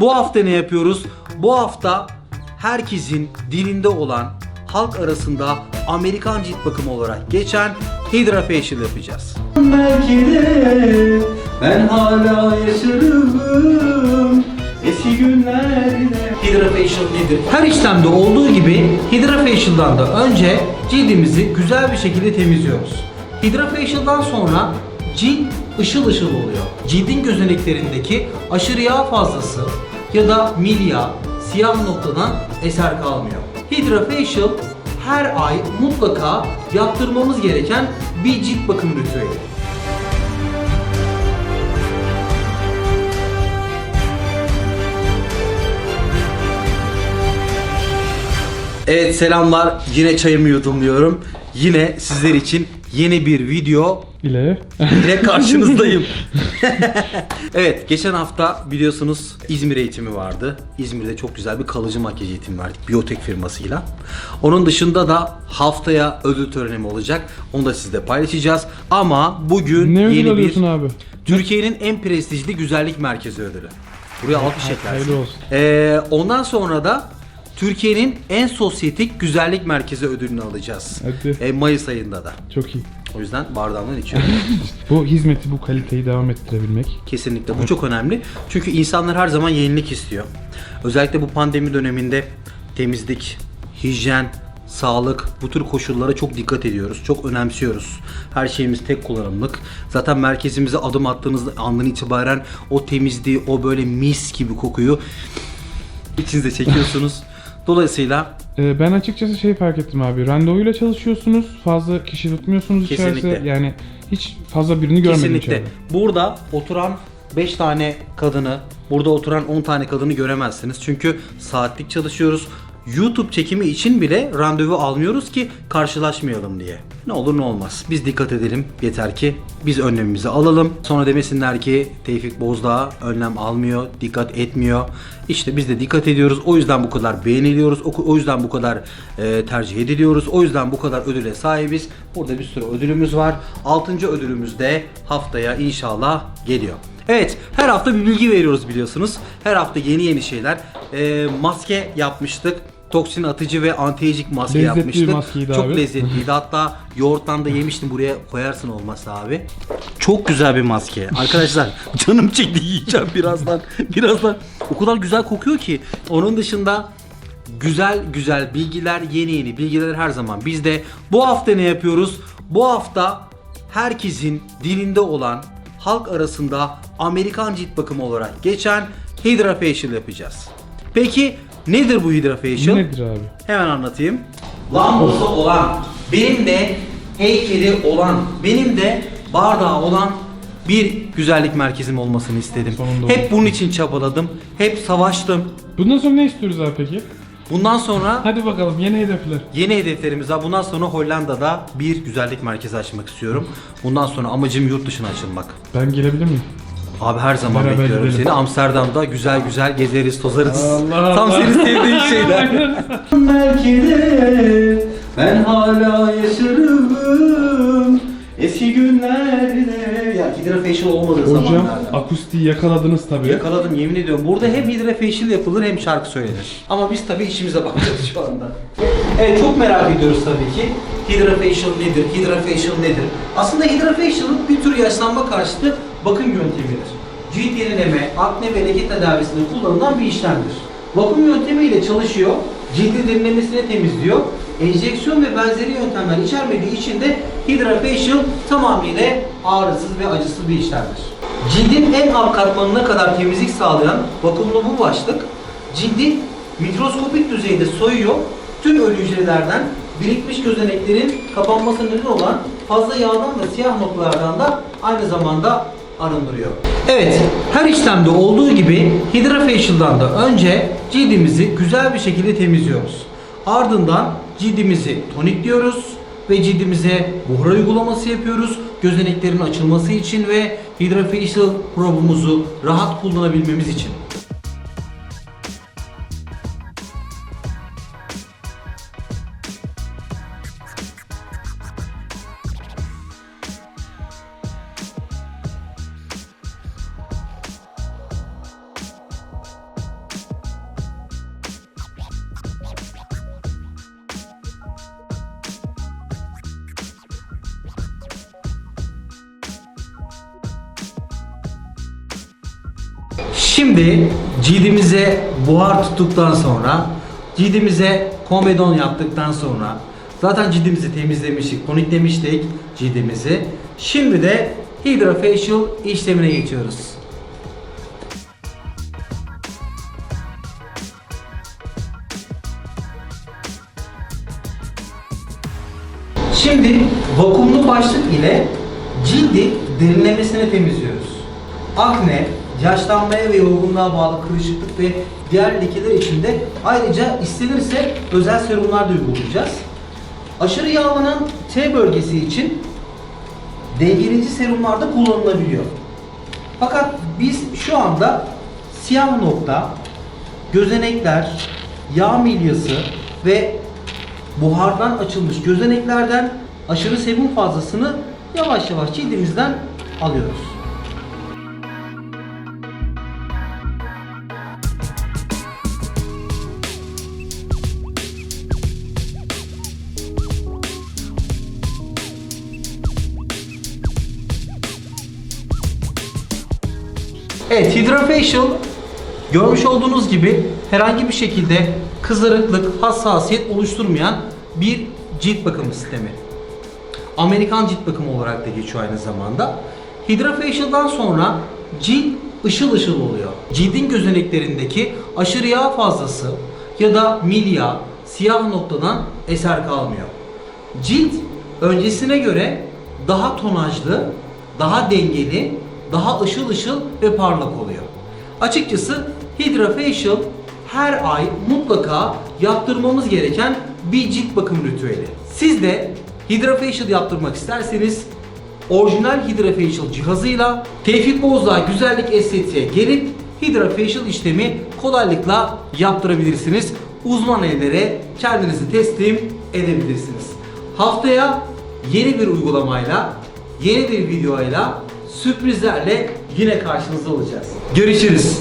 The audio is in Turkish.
Bu hafta ne yapıyoruz? Bu hafta herkesin dilinde olan halk arasında Amerikan cilt bakımı olarak geçen Hydra Facial yapacağız. Belki de ben hala yaşarım eski günlerde. Hydra Facial nedir? Her işlemde olduğu gibi Hydra Facial'dan da önce cildimizi güzel bir şekilde temizliyoruz. Hydra Facial'dan sonra cilt ışıl ışıl oluyor. Cildin gözeneklerindeki aşırı yağ fazlası ya da milya, siyah noktadan eser kalmıyor. Hydra Facial her ay mutlaka yaptırmamız gereken bir cilt bakım ritüeli. Evet selamlar. Yine çayımı yudumluyorum. Yine sizler için yeni bir video ile ile karşınızdayım. evet geçen hafta biliyorsunuz İzmir eğitimi vardı. İzmir'de çok güzel bir kalıcı makyaj eğitimi verdik biyotek firmasıyla. Onun dışında da haftaya ödül töreni olacak. Onu da sizle paylaşacağız. Ama bugün ne yeni bir abi? Türkiye'nin en prestijli güzellik merkezi ödülü. Buraya alkış eklersin. hayırlı olsun. Ee, ondan sonra da Türkiye'nin en sosyetik güzellik merkezi ödülünü alacağız. Hadi. Ee, Mayıs ayında da. Çok iyi. O yüzden bardağımdan içiyorum. Bu hizmeti, bu kaliteyi devam ettirebilmek. Kesinlikle bu çok önemli. Çünkü insanlar her zaman yenilik istiyor. Özellikle bu pandemi döneminde temizlik, hijyen, sağlık bu tür koşullara çok dikkat ediyoruz. Çok önemsiyoruz. Her şeyimiz tek kullanımlık. Zaten merkezimize adım attığınız andan itibaren o temizliği, o böyle mis gibi kokuyu içinize çekiyorsunuz. Dolayısıyla Ee, ben açıkçası şey fark ettim abi. Randevuyla çalışıyorsunuz. Fazla kişi tutmuyorsunuz Kesinlikle. içerisi. Yani hiç fazla birini görmedim Kesinlikle. içeride. Burada oturan 5 tane kadını, burada oturan 10 tane kadını göremezsiniz. Çünkü saatlik çalışıyoruz. YouTube çekimi için bile randevu almıyoruz ki karşılaşmayalım diye. Ne olur ne olmaz. Biz dikkat edelim. Yeter ki biz önlemimizi alalım. Sonra demesinler ki Tevfik Bozdağ önlem almıyor, dikkat etmiyor. İşte biz de dikkat ediyoruz. O yüzden bu kadar beğeniliyoruz. O, yüzden bu kadar e, tercih ediliyoruz. O yüzden bu kadar ödüle sahibiz. Burada bir sürü ödülümüz var. Altıncı ödülümüz de haftaya inşallah geliyor. Evet, her hafta bir bilgi veriyoruz biliyorsunuz. Her hafta yeni yeni şeyler. Ee, maske yapmıştık. Toksin atıcı ve anti-aging maske Lezzetli bir yapmıştık. maskeydi Çok abi. lezzetliydi. Hatta yoğurttan da yemiştim. Buraya koyarsın olmazsa abi. Çok güzel bir maske. Arkadaşlar canım çekti yiyeceğim birazdan. Birazdan. O kadar güzel kokuyor ki. Onun dışında güzel güzel bilgiler, yeni yeni bilgiler her zaman bizde. Bu hafta ne yapıyoruz? Bu hafta herkesin dilinde olan halk arasında Amerikan cilt bakımı olarak geçen Hydra Facial yapacağız. Peki nedir bu Hydra Facial? Nedir abi? Hemen anlatayım. Lambosu olan, benim de heykeli olan, benim de bardağı olan bir güzellik merkezim olmasını istedim. Sonunda Hep bunun için çabaladım. Hep savaştım. Bundan sonra ne istiyoruz abi peki? Bundan sonra Hadi bakalım yeni hedefler. yeni hedeflerimiz var. Bundan sonra Hollanda'da bir güzellik merkezi açmak istiyorum. Bundan sonra amacım yurt dışına açılmak. Ben gelebilir miyim? Abi her zaman Beraber bekliyorum gidelim. seni. Amsterdam'da güzel güzel gezeriz, tozarız. Allah Tam Allah. senin sevdiğin şeyler. Belki de ben hala yaşarım eski günlerde. Ya Hydra Facial olmadığı Hocam zamanlarda. akustiği yakaladınız tabii. Yakaladım yemin ediyorum. Burada hem Hydra Facial yapılır hem şarkı söylenir. Ama biz tabii işimize bakacağız şu anda. Evet çok merak ediyoruz tabii ki. Hydra Facial nedir? Hydra Facial nedir? Aslında Hydra Facial'ın bir tür yaşlanma karşıtı bakım yöntemidir. Cilt yenileme, akne ve leke tedavisinde kullanılan bir işlemdir. Vakum yöntemiyle çalışıyor, cildi derinlemesine temizliyor. Enjeksiyon ve benzeri yöntemler içermediği için de Hydra Facial tamamıyla ağrısız ve acısız bir işlemdir. Cildin en alt katmanına kadar temizlik sağlayan vakumlu bu başlık cildi mikroskopik düzeyde soyuyor. Tüm ölü hücrelerden birikmiş gözeneklerin kapanmasına neden olan fazla yağdan ve siyah noktalardan da aynı zamanda arındırıyor. Evet, her işlemde olduğu gibi Hydra Facial'dan da önce cildimizi güzel bir şekilde temizliyoruz. Ardından cildimizi tonikliyoruz ve cildimize buhar uygulaması yapıyoruz. Gözeneklerin açılması için ve Hydra Facial probumuzu rahat kullanabilmemiz için. Şimdi cildimize buhar tuttuktan sonra, cildimize komedon yaptıktan sonra, zaten cildimizi temizlemiştik, toniklemiştik cildimizi. Şimdi de Hydrafacial işlemine geçiyoruz. Şimdi vakumlu başlık ile cildi derinlemesine temizliyoruz. Akne, yaşlanmaya ve yorgunluğa bağlı kırışıklık ve diğer lekeler için de ayrıca istenirse özel serumlar da uygulayacağız. Aşırı yağlanan T bölgesi için dengeleyici serumlar da kullanılabiliyor. Fakat biz şu anda siyah nokta, gözenekler, yağ milyası ve buhardan açılmış gözeneklerden aşırı sebum fazlasını yavaş yavaş cildimizden alıyoruz. Evet, Hydrafacial görmüş olduğunuz gibi herhangi bir şekilde kızarıklık, hassasiyet oluşturmayan bir cilt bakım sistemi. Amerikan cilt bakımı olarak da geçiyor aynı zamanda. Hydrafacial'dan sonra cilt ışıl ışıl oluyor. Cildin gözeneklerindeki aşırı yağ fazlası ya da milya, siyah noktadan eser kalmıyor. Cilt öncesine göre daha tonajlı, daha dengeli, daha ışıl ışıl ve parlak oluyor. Açıkçası Hydrafacial her ay mutlaka yaptırmamız gereken bir cilt bakım ritüeli. Siz de Hydrafacial yaptırmak isterseniz orijinal Hydrafacial cihazıyla Tevfik Bozdağ Güzellik Estetiğe gelip Hydrafacial işlemi kolaylıkla yaptırabilirsiniz. Uzman ellere kendinizi teslim edebilirsiniz. Haftaya yeni bir uygulamayla, yeni bir videoyla, sürprizlerle yine karşınızda olacağız. Görüşürüz.